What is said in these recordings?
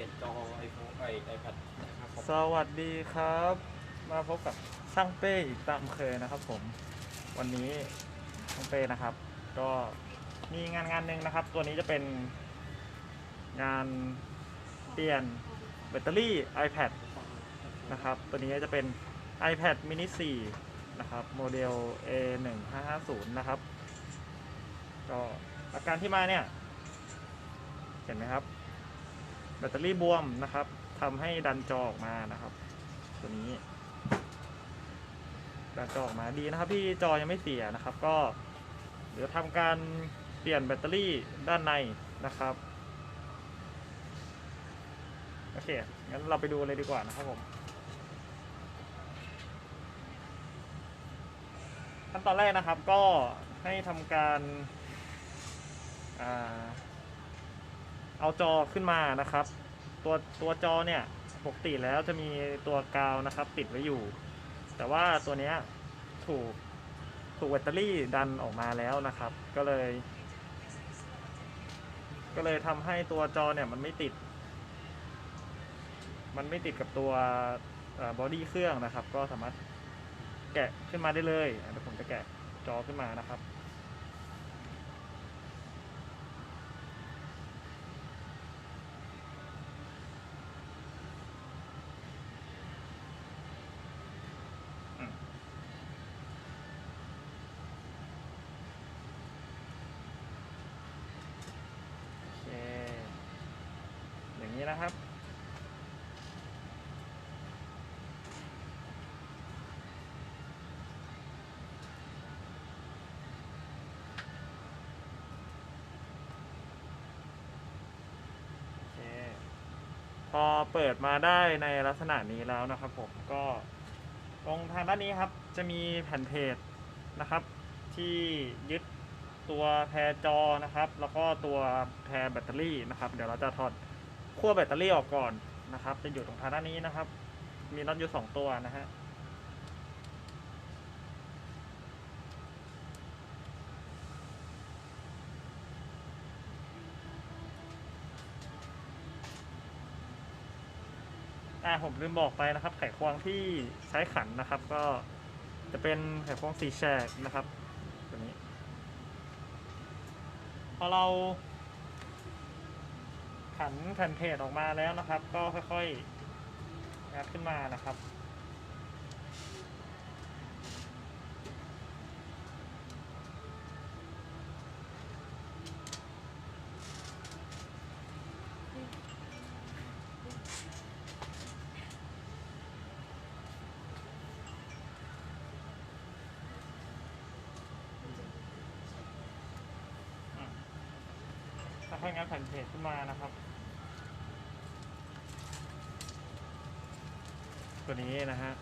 ลี่ยนจอไอโฟนไอไอแพดนะครับผมสวัสดีครับ มาพบกับช่างเป้อีกตามเคยนะครับ ผม วันนี้ช่างเป้นะครับ ก็มีงานงานหนึ่งนะครับ ตัวนี้จะเป็นงานเปลี่ยนแบตเตอรี่ iPad นะครับ ตัวนี้จะเป็น iPad mini 4 นะครับ โมเดล A1550 นะครับ ก็อาการที่มาเนี่ย เห็นไหมครับ แบตเตอรี่บวมนะครับทำให้ดันจอออกมานะครับ ตัวนี้ดันจอออกมาดีนะครับ ที่จอยังไม่เสียนะครับ ก็เดี๋ยวทำการเปลี่ยนแบตเตอรี่ด้านในนะครับโอเคงั้นเราไปดูเลยดีกว่านะครับผมขั้นตอนแรกนะครับก็ให้ทำการอ่า เอาจอขึ้นมานะครับ ตัวตัวจอเนี่ยปกติแล้วจะมีตัวกาวนะครับ ติดไว้อยู่ แต่ว่าตัวนี้ถูกถูกแบตเตอรี่ดันออกมาแล้วนะครับ ก็เลย ก็เลยทำให้ตัวจอเนี่ยมันไม่ติด มันไม่ติดกับตัวบอดี้เครื่องนะครับ ก็สามารถแกะขึ้นมาได้เลยเดี๋ยวผมจะแกะจอขึ้นมานะครับ โอเค อย่าง นี้นะครับพอเปิดมาได้ในลักษณะนี้แล้วนะครับผมก็ตรงทางด้านนี้ครับจะมีแผ่นเพจนะครับ ที่ยึดตัวแพรจอนะครับ แล้วก็ตัวแพรแบตเตอรี่นะครับ เดี๋ยวเราจะถอด ขั้วแบตเตอรี่ออกก่อนนะครับ จะอยู่ตรงทางด้านนี้นะครับ มีน็อตอยู่สองตัวนะฮะอ่าผมลืมบอกไปนะครับ ไขควงที่ใช้ขันนะครับ ก็จะเป็นไขควงสีแฉกนะครับตัวนี้ พอเรา ขันแผ่นเพจออกมาแล้วนะครับ ก็ค่อยๆงัดขึ้นมานะครับค่อยๆงัดแผ่นเพจขึ้นมานะครับ ตัวนี้นะฮะ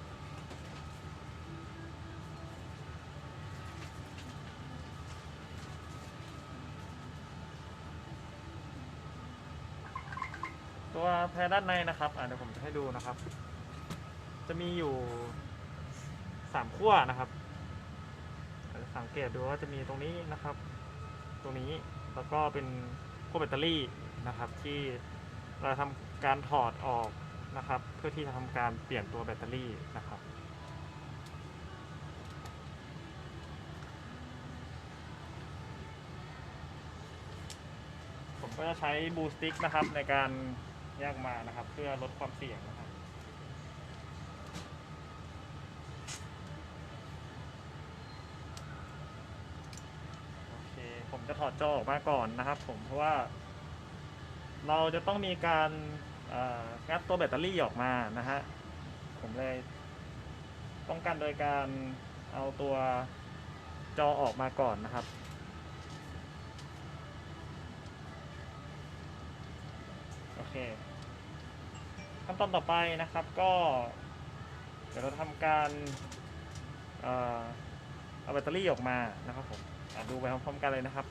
ตัวแพรด้านในนะครับอะเดี๋ยวผมจะให้ดูนะครับ จะมีอยู่สามขั้วนะครับจะสังเกตดูว่าจะมีตรงนี้นะครับ ตรงนี้แล้วก็เป็นขั้วแบตเตอรี่นะครับ ที่เราทำการถอดออก นะครับ เพื่อที่จะทำการเปลี่ยนตัวแบตเตอรี่นะครับ ผมก็จะใช้บูสติกนะครับในการแยกมานะครับ เพื่อลดความเสี่ยงนะครับโอเคผมจะถอดจอออกมาก่อนนะครับ ผมเพราะว่า เราจะต้องมีการ งัดตัวแบตเตอรี่ออกมานะฮะผมเลยป้องกันโดยการเอาตัวจอออกมาก่อนนะครับ โอเคขั้นตอนต่อไปนะครับก็เดี๋ยวเราทำการเอาแบตเตอรี่ออกมานะครับผมดูไปพร้อมๆกันเลยนะครับ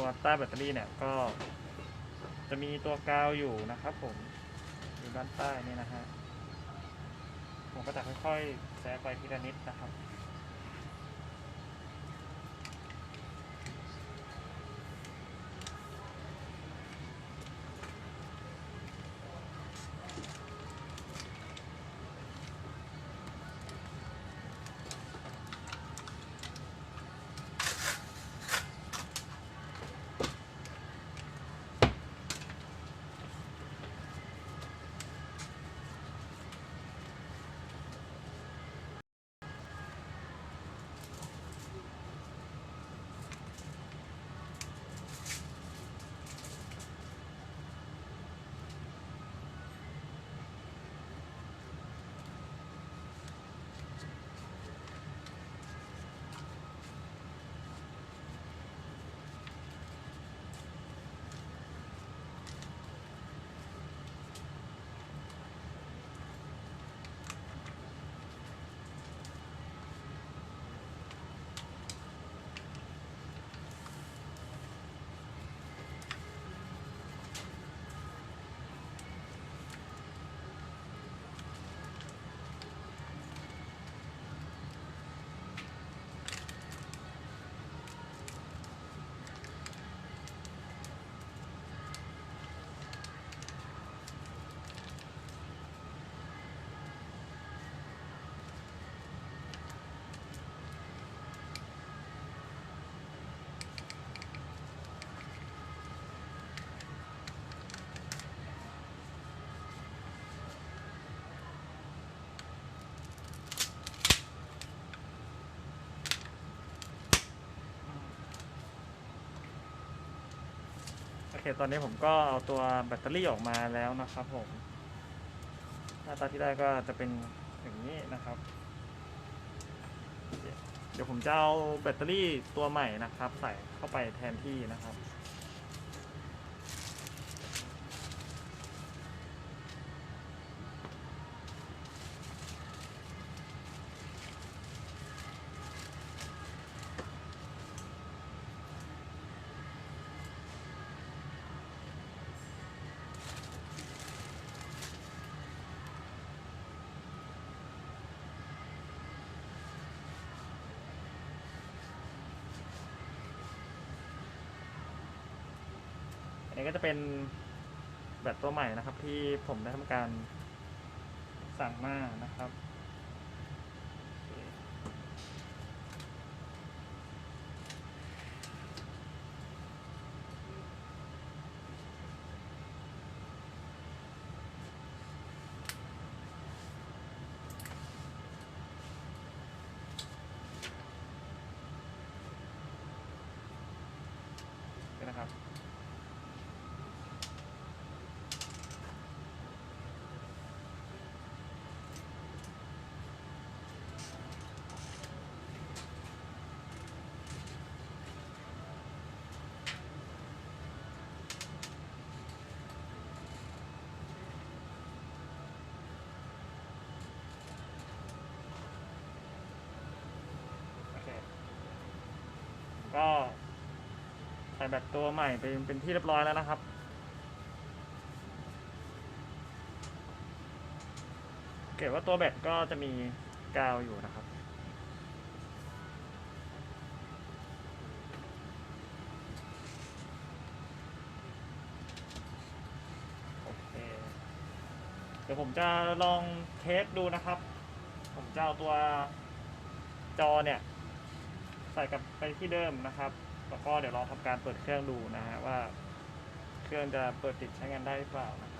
ตัวใต้แบตเตอรี่เนี่ยก็จะมีตัวกาวอยู่นะครับผมอยู่ด้านใต้นี่นะฮะผมก็จะค่อยๆแซะไปทีละนิดนะครับ เคตอนนี้ผมก็เอาตัวแบตเตอรี่ออกมาแล้วนะครับผมหน้าตาที่ได้ก็จะเป็นอย่างนี้นะครับ เดี๋ยวผมจะเอาแบตเตอรี่ตัวใหม่นะครับ ใส่เข้าไปแทนที่นะครับ นนี้ก็จะเป็นแบตตัวใหม่นะครับ ที่ผมได้ทำการสั่งมานะครับเคนี่นะครับ โอเค ก็ใส่แบตตัวใหม่เป็นเป็นที่เรียบร้อยแล้วนะครับ เกตว่าตัวแบตก็จะมีกาวอยู่นะครับโอเคเดี๋ยวผมจะลองเทสดูนะครับ ผมจะเอาตัวจอเนี่ย ใส่กลับไปที่เดิมนะครับ แล้วก็เดี๋ยวลองทำการเปิดเครื่องดูนะฮะว่า เครื่องจะเปิดติดใช้งานได้หรือเปล่านะครับ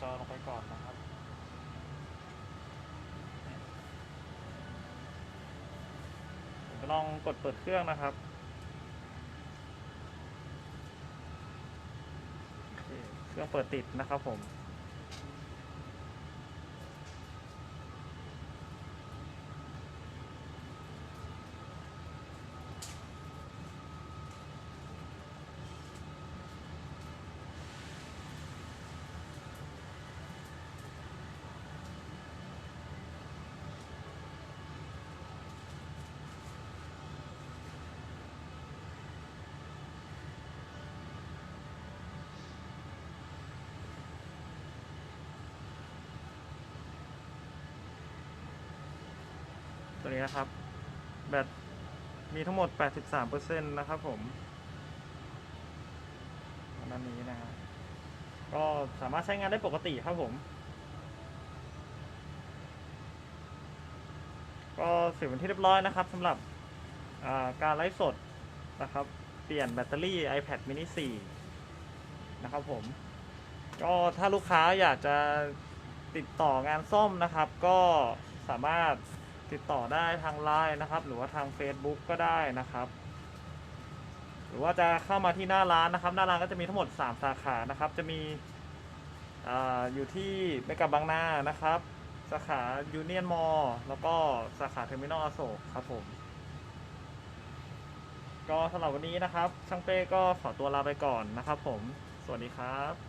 จอลงไปก่อนนะครับ ผมจะลองกดเปิดเครื่องนะครับเครื่องเปิดติดนะครับผม ตัวนี้นะครับ แบตมีทั้งหมด 83%นะครับผมอันนี้นะฮะก็สามารถใช้งานได้ปกติครับผม ก็เสร็จเป็นที่เรียบร้อยนะครับสำหรับาการไลฟ์สดนะครับ เปลี่ยนแบตเตอรี่ iPad mini 4 นะครับผม ก็ถ้าลูกค้าอยากจะติดต่องานซ่อมนะครับ ก็สามารถ ติดต่อได้ทางไลน์นะครับ หรือว่าทาง Facebook ก็ได้นะครับ หรือว่าจะเข้ามาที่หน้าร้านนะครับ หน้าร้านก็จะมีทั้งหมด 3 สาขานะครับ จะมีออยู่ที่เมกะบางนานะครับ สาขายูเนียนมอลแล้วก็สาขาเทอร์มินอลอโศกครับผม ก็สำหรับวันนี้นะครับ ช่างเป้ก็ขอตัวลาไปก่อนนะครับผม สวัสดีครับ